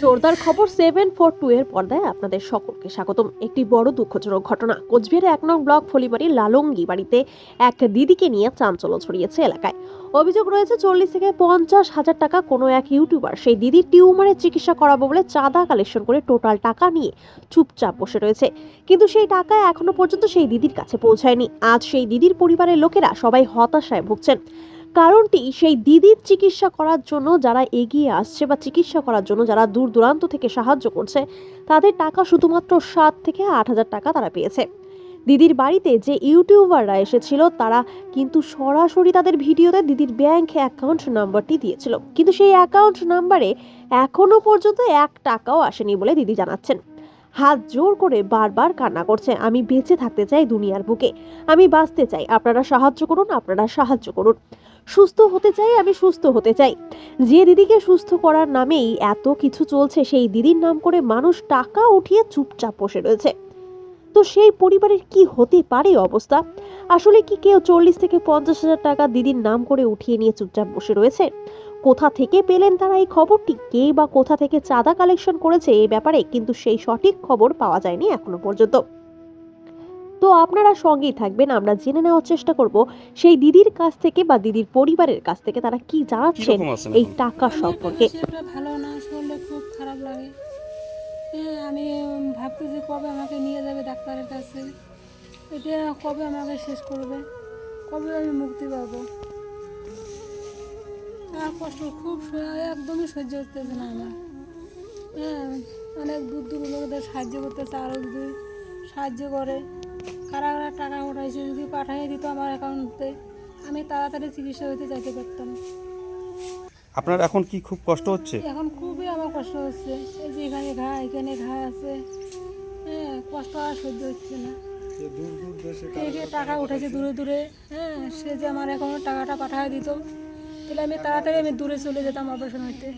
জোরদার খবর seven four two এর পর্দায় আপনাদের সকলকে স্বাগতম। একটি বড় দুঃখজনক ঘটনা। কোচবিহারের এক নং ব্লক ফলিবাড়ির লালঙ্গি বাড়িতে এক দিদিকে নিয়ে চাঞ্চল্য ছড়িয়েছে এলাকায়। অভিযোগ রয়েছে, চল্লিশ থেকে পঞ্চাশ হাজার টাকা কোনো এক ইউটিউবার সেই দিদির টিউমারের চিকিৎসা করাবো বলে চাঁদা কালেকশন করে টোটাল টাকা নিয়ে চুপচাপ বসে রয়েছে। কিন্তু সেই টাকা এখনও পর্যন্ত সেই দিদির কাছে পৌঁছায়নি। আজ সেই দিদির পরিবারের লোকেরা সবাই হতাশায় ভুগছেন। কারণটি সেই দিদির চিকিৎসা করার জন্য যারা এগিয়ে আসছে বা চিকিৎসা করার জন্য যারা দূর দূরান্ত থেকে সাহায্য করছে, তাদের টাকা শুধুমাত্র সাত থেকে আট হাজার টাকা তারা পেয়েছে। দিদির বাড়িতে যে ইউটিউবাররা এসেছিল, তারা কিন্তু সরাসরি তাদের ভিডিওতে দিদির ব্যাংক অ্যাকাউন্ট নাম্বারটি দিয়েছিল। কিন্তু সেই অ্যাকাউন্ট নাম্বারে এখনও পর্যন্ত এক টাকাও আসেনি বলে দিদি জানাচ্ছেন। হাত জোর করে বারবার কান্না করছে। আমি বেঁচে থাকতে চাই দুনিয়ার বুকে। আমি বাঁচতে চাই। আপনারা সাহায্য করুন, আপনারা সাহায্য করুন। সুস্থ হতে চাই, আমি সুস্থ হতে চাই। যে দিদিকে সুস্থ করার নামেই এত কিছু চলছে, সেই দিদির নাম করে মানুষ টাকা উঠিয়ে চুপচাপ বসে রয়েছে। তো সেই পরিবারের কি হতে পারে অবস্থা? আসলে কি কেউ চল্লিশ থেকে পঞ্চাশ হাজার টাকা দিদির নাম করে উঠিয়ে নিয়ে চুপচাপ বসে রয়েছে? কোথা থেকে পেলেন তারা এই খবরটি? কে বা কোথা থেকে চাঁদা কালেকশন করেছে এই ব্যাপারে কিন্তু সেই সঠিক খবর পাওয়া যায়নি এখনও পর্যন্ত। তো আপনারা সঙ্গেই থাকবেন আমরা জেনে নেওয়ার চেষ্টা করব সেই দিদির কাছ থেকে বা দিদির পরিবারের কাছ থেকে তারা কি জানাচ্ছেন এই টাকা সম্পর্কে? ভালো না শরীরটা খুব খারাপ লাগে। আমি ভাবতেছি কবে আমাকে নিয়ে যাবে ডাক্তারের কাছে। এটা কবে আমাকে শেষ করবে? কবে আমি মুক্তি পাবো? আর কষ্ট খুব একদমই সহ্য হতেছে না আমার। হ্যাঁ অনেক দূর দূর লোকদের সাহায্য করতেছে আরও যদি সাহায্য করে। কারা কারা টাকা উঠাইছে যদি পাঠিয়ে দিত আমার অ্যাকাউন্টে আমি তাড়াতাড়ি চিকিৎসা হইতে যাইতে পারতাম। আপনার এখন কি খুব কষ্ট হচ্ছে? এখন খুবই আমার কষ্ট হচ্ছে। এই যে এখানে ঘা এখানে ঘা আছে। হ্যাঁ কষ্ট আর সহ্য হচ্ছে না। টাকা উঠেছে দূরে দূরে হ্যাঁ সে যে আমার এখন টাকাটা পাঠিয়ে দিত তাহলে আমি তাড়াতাড়ি আমি দূরে চলে যেতাম অপারেশন হইতে।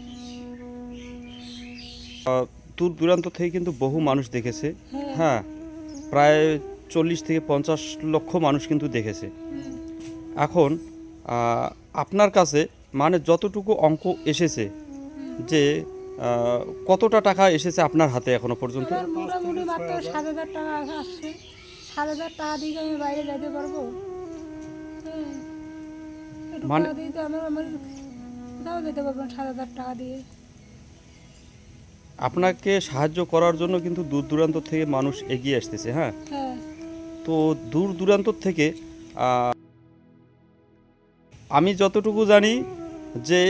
দূর দূরান্ত থেকে কিন্তু বহু মানুষ দেখেছে। হ্যাঁ। হ্যাঁ প্রায় চল্লিশ থেকে পঞ্চাশ লক্ষ মানুষ কিন্তু দেখেছে। এখন আপনার কাছে মানে যতটুকু অঙ্ক এসেছে যে কতটা টাকা এসেছে আপনার হাতে এখনও পর্যন্ত? মোটামুটি মাত্র সাত হাজার টাকা আসছে। সাত হাজার টাকা দিয়ে আমি বাইরে যেতে পারব? মানে- দিয়ে তো আমার আমার কোথাও যেতে পারব না সাত হাজার টাকা দিয়ে। আপনাকে সাহায্য করার জন্য কিন্তু দূর দূরান্ত থেকে মানুষ এগিয়ে আসতেছে হ্যাঁ? হ্যাঁ। তো দূর দূরান্ত থেকে আমি যতটুকু জানি যে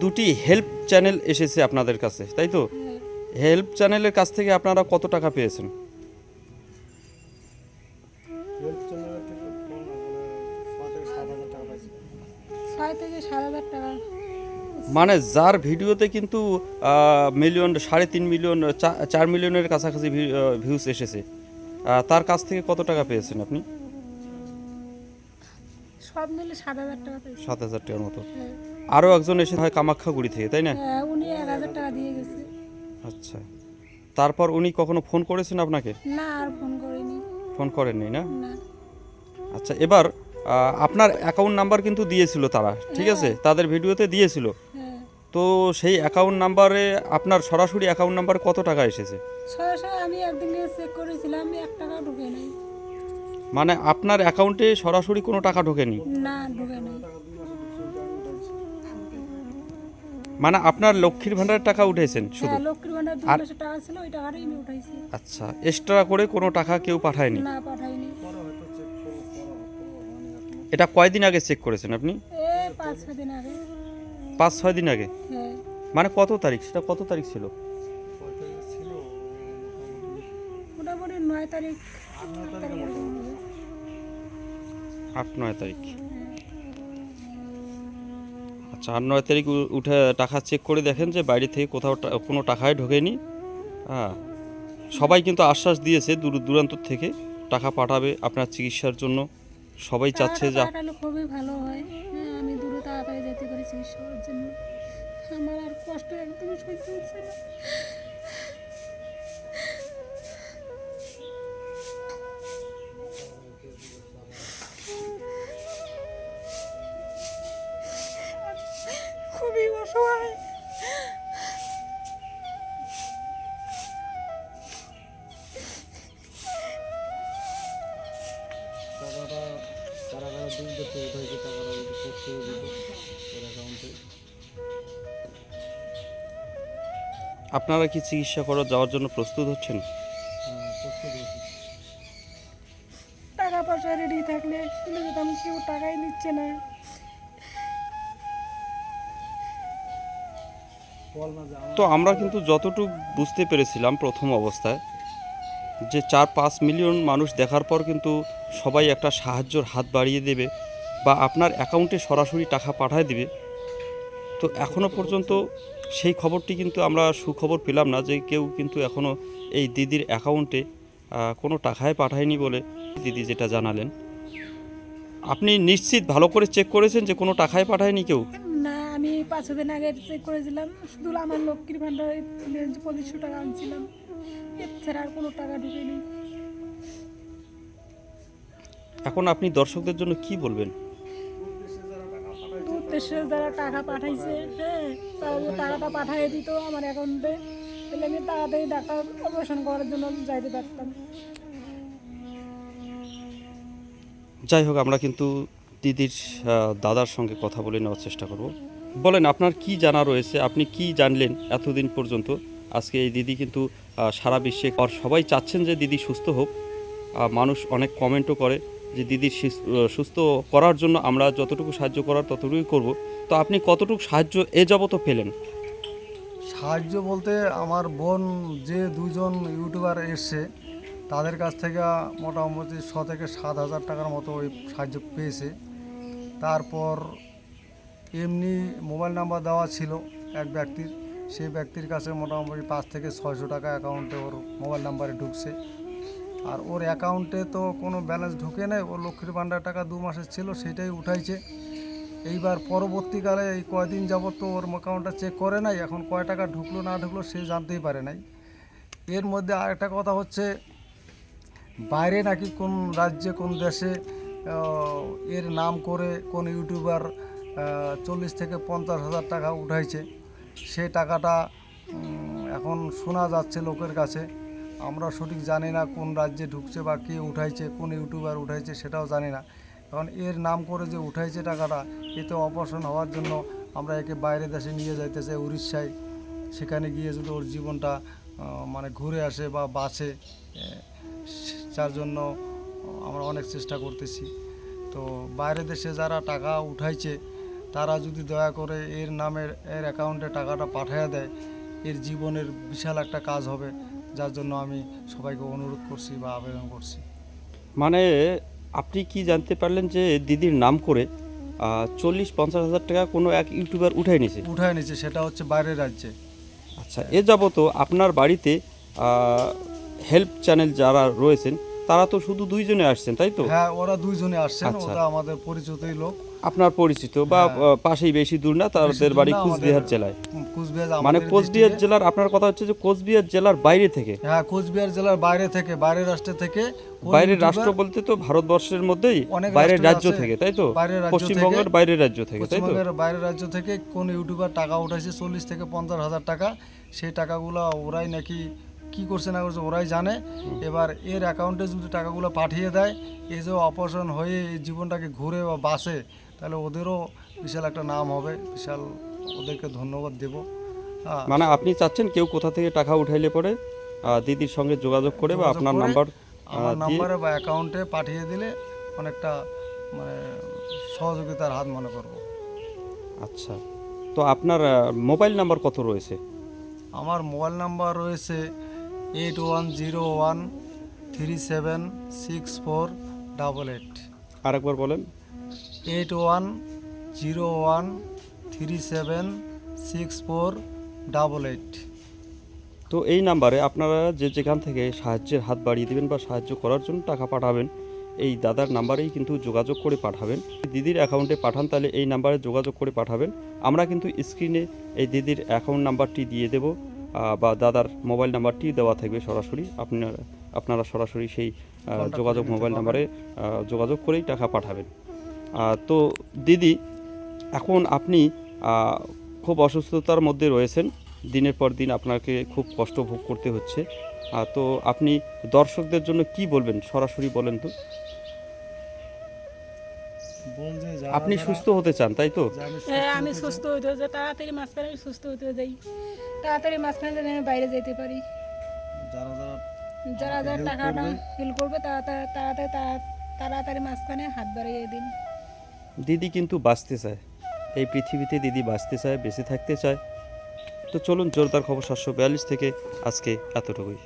দুটি হেল্প চ্যানেল এসেছে আপনাদের কাছে তাই তো? হ্যাঁ। হেল্প চ্যানেলের কাছ থেকে আপনারা কত টাকা পেয়েছেন? টাকা মানে যার ভিডিওতে কিন্তু মিলিয়ন সাড়ে তিন মিলিয়ন চার মিলিয়নের কাছাকাছি ভিউজ এসেছে। তার কাছ থেকে কত টাকা পেয়েছেন আপনি? সব মিলে সাত হাজার টাকা সাত হাজার টাকার মতো। হ্যাঁ। আরও একজন এসে হয় কামাখ্যাগুড়ি থেকে তাই না? হ্যাঁ উনি এক হাজার টাকা দিয়ে গেছে। আচ্ছা। তারপর উনি কখনো ফোন করেছেন আপনাকে? না আর ফোন করিনি। ফোন করেননি না। আচ্ছা এবার আপনার অ্যাকাউন্ট নাম্বার কিন্তু দিয়েছিল তারা ঠিক আছে? তাদের ভিডিওতে দিয়েছিল। হ্যাঁ। তো সেই অ্যাকাউন্ট নাম্বারে আপনার সরাসরি অ্যাকাউন্ট নাম্বার কত টাকা এসেছে? সরাসরি আমি একদিন চেক করেছিলাম এক টাকা ঢুকে নাই। মানে আপনার অ্যাকাউন্টে সরাসরি কোনো টাকা ঢোকেনি? না ঢুকে নাই। মানে আপনার লক্ষ্মীর ভাণ্ডারের টাকা উঠেছেন শুধু? হ্যাঁ লক্ষ্মীর ভান্ডার টাকা ছিল ওই টাকাটাই আমি উঠাইছি। আচ্ছা এক্সট্রা করে কোনো টাকা কেউ পাঠায়নি? না পাঠাইনি এটা কয়দিন আগে চেক করেছেন আপনি? পাঁচ ছয় দিন আগে। হ্যাঁ। মানে কত তারিখ? সেটা কত তারিখ ছিল? আট নয় তারিখ। আচ্ছা আট নয় তারিখ উঠে টাকা চেক করে দেখেন যে বাইরে থেকে কোথাও কোনো টাকাই ঢোকেনি। হ্যাঁ। সবাই কিন্তু আশ্বাস দিয়েছে দূর দূরান্ত থেকে টাকা পাঠাবে আপনার চিকিৎসার জন্য। সবাই চাচ্ছে যে পাঠালে খুবই ভালো হয়। হ্যাঁ আমি দূরে তাড়াতাড়ি যেতে পারি চিকিৎসা করার জন্য। আমার আর কষ্ট একদম সহ্য হচ্ছে না। খুবই অসহায়। আপনারা কি চিকিৎসা করা যাওয়ার জন্য প্রস্তুত হচ্ছেন? হ্যাঁ টাকা পয়সা রেডি থাকলে যেতাম কেউ টাকাই নিচ্ছে না। তো আমরা কিন্তু যতটুকু বুঝতে পেরেছিলাম প্রথম অবস্থায় যে চার পাঁচ মিলিয়ন মানুষ দেখার পর কিন্তু সবাই একটা সাহায্যর হাত বাড়িয়ে দেবে বা আপনার অ্যাকাউন্টে সরাসরি টাকা পাঠায় দিবে। তো এখনও পর্যন্ত সেই খবরটি কিন্তু আমরা সুখবর পেলাম না যে কেউ কিন্তু এখনও এই দিদির অ্যাকাউন্টে কোনো টাকায় পাঠায়নি বলে দিদি যেটা জানালেন। আপনি নিশ্চিত ভালো করে চেক করেছেন যে কোনো টাকায় পাঠায়নি কেউ? না আমি পাঁচ দিন আগে চেক করেছিলাম। শুধু আমার লক্ষ্মীর ভাণ্ডারে পঁচিশশো টাকা আনছিলাম। এর ছাড়া আর কোনো টাকা ঢুকেনি। এখন আপনি দর্শকদের জন্য কি বলবেন? দেশে যারা টাকা পাঠাইছে হ্যাঁ তারা টাকাটা পাঠিয়ে দিত আমার অ্যাকাউন্টে তাহলে আমি তাড়াতাড়ি ডাক্তার অপারেশন করার জন্য যাইতে পারতাম। যাই হোক, আমরা কিন্তু দিদির দাদার সঙ্গে কথা বলে নেওয়ার চেষ্টা করব। বলেন, আপনার কি জানা রয়েছে? আপনি কি জানলেন এতদিন পর্যন্ত? আজকে এই দিদি কিন্তু সারা বিশ্বে, আর সবাই চাচ্ছেন যে দিদি সুস্থ হোক। মানুষ অনেক কমেন্টও করে। যে দিদির সুস- সুস্থ করার জন্য আমরা যতটুকু সাহায্য করার ততটুকুই করব। তো আপনি কতটুকু সাহায্য এ যাবত পেলেন? সাহায্য বলতে আমার বোন যে দুজন ইউটিউবার এসছে, তাদের কাছ থেকে মোটামুটি ছ থেকে সাত হাজার টাকার মতো ওই সাহায্য পেয়েছে। তারপর এমনি মোবাইল নাম্বার দেওয়া ছিল এক ব্যক্তির। সেই ব্যক্তির কাছে মোটামুটি পাঁচ থেকে ছয়শো টাকা অ্যাকাউন্টে ওর মোবাইল নাম্বারে ঢুকছে। আর ওর অ্যাকাউন্টে তো কোনো ব্যালেন্স ঢুকে নেই, ওর লক্ষ্মীর ভাণ্ডার টাকা দু মাসের ছিল, সেটাই উঠাইছে। এইবার পরবর্তীকালে এই কয়দিন যাবত তো ওর অ্যাকাউন্টটা চেক করে নাই, এখন কয় টাকা ঢুকলো না ঢুকলো সে জানতেই পারে নাই। এর মধ্যে আরেকটা কথা হচ্ছে, বাইরে নাকি কোন রাজ্যে, কোন দেশে এর নাম করে কোন ইউটিউবার চল্লিশ থেকে পঞ্চাশ হাজার টাকা উঠাইছে। সেই টাকাটা এখন শোনা যাচ্ছে লোকের কাছে। আমরা সঠিক জানি না কোন রাজ্যে ঢুকছে বা কে উঠাইছে, কোন ইউটিউবার উঠাইছে সেটাও জানি না। এখন এর নাম করে যে উঠাইছে টাকাটা, এতে অপারেশন হওয়ার জন্য আমরা একে বাইরে দেশে নিয়ে যাইতে চাই উড়িষ্যায়। সেখানে গিয়ে যদি ওর জীবনটা মানে ঘুরে আসে বা বাঁচে যার জন্য আমরা অনেক চেষ্টা করতেছি। তো বাইরে দেশে যারা টাকা উঠাইছে, তারা যদি দয়া করে এর নামের, এর অ্যাকাউন্টে টাকাটা পাঠিয়ে দেয়, এর জীবনের বিশাল একটা কাজ হবে। যার জন্য আমি সবাইকে অনুরোধ করছি বা আবেদন করছি। মানে আপনি কি জানতে পারলেন যে দিদির নাম করে চল্লিশ পঞ্চাশ হাজার টাকা কোনো এক ইউটিউবার উঠাই নিছে? উঠায় নিচ্ছে সেটা হচ্ছে বাইরের রাজ্যে। আচ্ছা এ যাবত আপনার বাড়িতে হেল্প চ্যানেল যারা রয়েছেন তারা তো শুধু দুইজনে আসছেন তাই তো? হ্যাঁ ওরা দুইজনে আসছেন আচ্ছা। ওরা আমাদের পরিচিতই লোক। আপনার পরিচিত বা হ্যাঁ। পাশেই বেশি দূর না তাদের বাড়ি কুচবিহার জেলায়। মানে কোচবিহার জেলার আপনার কথা হচ্ছে যে কোচবিহার জেলার বাইরে থেকে। হ্যাঁ কোচবিহার জেলার বাইরে থেকে বাইরের রাষ্ট্র থেকে। বাইরের রাষ্ট্র বলতে তো ভারতবর্ষের মধ্যেই বাইরের রাজ্য থেকে তাই তো? পশ্চিমবঙ্গের বাইরের রাজ্য থেকে তাই তো? পশ্চিমবঙ্গের বাইরের রাজ্য থেকে কোন ইউটিউবার টাকা উঠাইছে চল্লিশ থেকে পঞ্চাশ হাজার টাকা সেই টাকাগুলো ওরাই নাকি কি করছে না করছে ওরাই জানে। এবার এর অ্যাকাউন্টে যদি টাকাগুলো পাঠিয়ে দেয় এ যে অপারেশন হয়ে এই জীবনটাকে ঘুরে বা বাসে তাহলে ওদেরও বিশাল একটা নাম হবে। বিশাল ওদেরকে ধন্যবাদ দেব। মানে আপনি চাচ্ছেন কেউ কোথা থেকে টাকা উঠাইলে পরে দিদির সঙ্গে যোগাযোগ করে বা আপনার নাম্বার আমার নাম্বারে বা অ্যাকাউন্টে পাঠিয়ে দিলে অনেকটা মানে সহযোগিতার হাত মনে করব। আচ্ছা। তো আপনার মোবাইল নাম্বার কত রয়েছে? আমার মোবাইল নাম্বার রয়েছে eight one zero one three seven six four double eight আরেকবার বলেন। Eight one zero one three seven six four double eight তো এই নাম্বারে আপনারা যে যেখান থেকে সাহায্যের হাত বাড়িয়ে দেবেন বা সাহায্য করার জন্য টাকা পাঠাবেন এই দাদার নাম্বারেই কিন্তু যোগাযোগ করে পাঠাবেন। দিদির অ্যাকাউন্টে পাঠান তাহলে এই নাম্বারে যোগাযোগ করে পাঠাবেন। আমরা কিন্তু স্ক্রিনে এই দিদির অ্যাকাউন্ট নাম্বারটি দিয়ে দেব। বা দাদার মোবাইল নাম্বারটি দেওয়া থাকবে সরাসরি। আপনারা আপনারা সরাসরি সেই যোগাযোগ মোবাইল নাম্বারে যোগাযোগ করেই টাকা পাঠাবেন। তো দিদি এখন আপনি খুব অসুস্থতার মধ্যে রয়েছেন। দিনের পর দিন আপনাকে খুব কষ্ট ভোগ করতে হচ্ছে। তো আপনি দর্শকদের জন্য কি বলবেন? সরাসরি বলেন তো। আপনি সুস্থ হতে চান তাই তো? হ্যাঁ আমি সুস্থ হতে হতে তাড়াতাড়ি মাঝখানে আমি সুস্থ হতে যাই তাড়াতাড়ি মাঝখানে যেন আমি বাইরে যেতে পারি। যারা যারা যারা যারা টাকাটা ফিল করবে তাড়াতাড়ি তাড়াতাড়ি মাঝখানে হাত বাড়িয়ে দিন। দিদি কিন্তু বাঁচতে চায়। এই পৃথিবীতে দিদি বাঁচতে চায় বেঁচে থাকতে চায়। তো চলুন জোরদার খবর সাতশো বিয়াল্লিশ থেকে আজকে এতটুকুই।